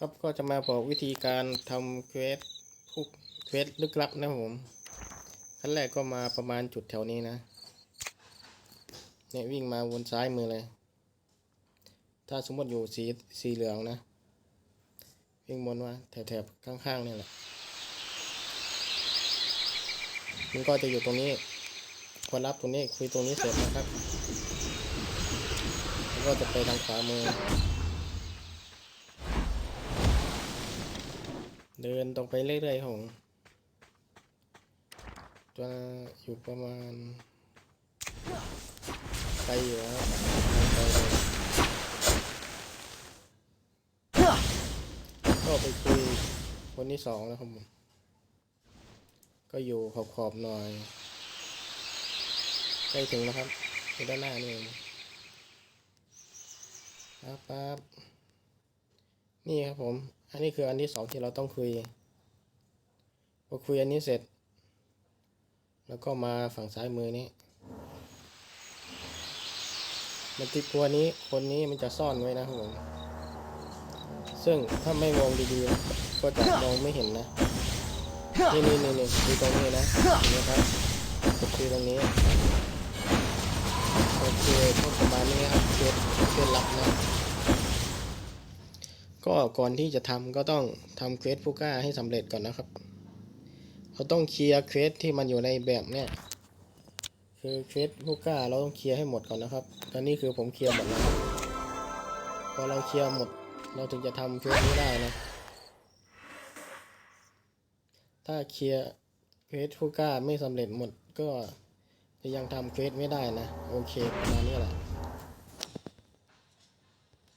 ครับก็จะมาบอกวิธีการทำเควสพวกเควสลึกลับนะผมขั้นแรกก็มาประมาณจุดแถวนี้นะเนี่ยวิ่งมาวนซ้ายมือเลย ถ้าสมมติอยู่สีสีเหลืองนะ วิ่งวนมาแถบๆข้างๆนี่แหละมันก็จะอยู่ตรงนี้พอรับตรงนี้คุยตรงนี้เสร็จนะครับก็จะไปทางขวามือ เดินตรงไปเรื่อยๆครับผมจะอยู่ประมาณไปอยู่นะครับไปเลยก็ไปคุยคนที่สองนะครับผมก็อยู่ขอบๆหน่อยใกล้ถึงแล้วครับอยู่ด้านหน้านี่เองปั๊บปั๊บ นี่ครับผม อันนี้คืออันที่สองที่เราต้องคุย พอคุยอันนี้เสร็จ แล้วก็มาฝั่งซ้ายมือนี้ มันติดตัวนี้ คนนี้มันจะซ่อนไว้นะครับผม ซึ่งถ้าไม่มองดีๆ ก็จะมองไม่เห็นนะ นี่นี่นี่นี่ดูตรงนี้นะเนไหมครับกดคุยตรงนี้โอเคก็ประมาณนี้ครับเคสเคสลับนะ ก็ก่อนที่จะทำก็ต้องทำเควสผู้กล้าให้สำเร็จก่อนนะครับ เราต้องเคลียร์เควสที่มันอยู่ในแบบเนี้ยคือเควสผู้กล้าเราต้องเคลียร์ให้หมดก่อนนะครับ ตอนนี้คือผมเคลียร์หมดแล้วพอเราเคลียร์หมด เราถึงจะทำเควสนี้ได้นะ ถ้าเคลียร์เควสผู้กล้าไม่สำเร็จหมดก็จะยังทำเควสไม่ได้นะ โอเคประมาณนี้แหละ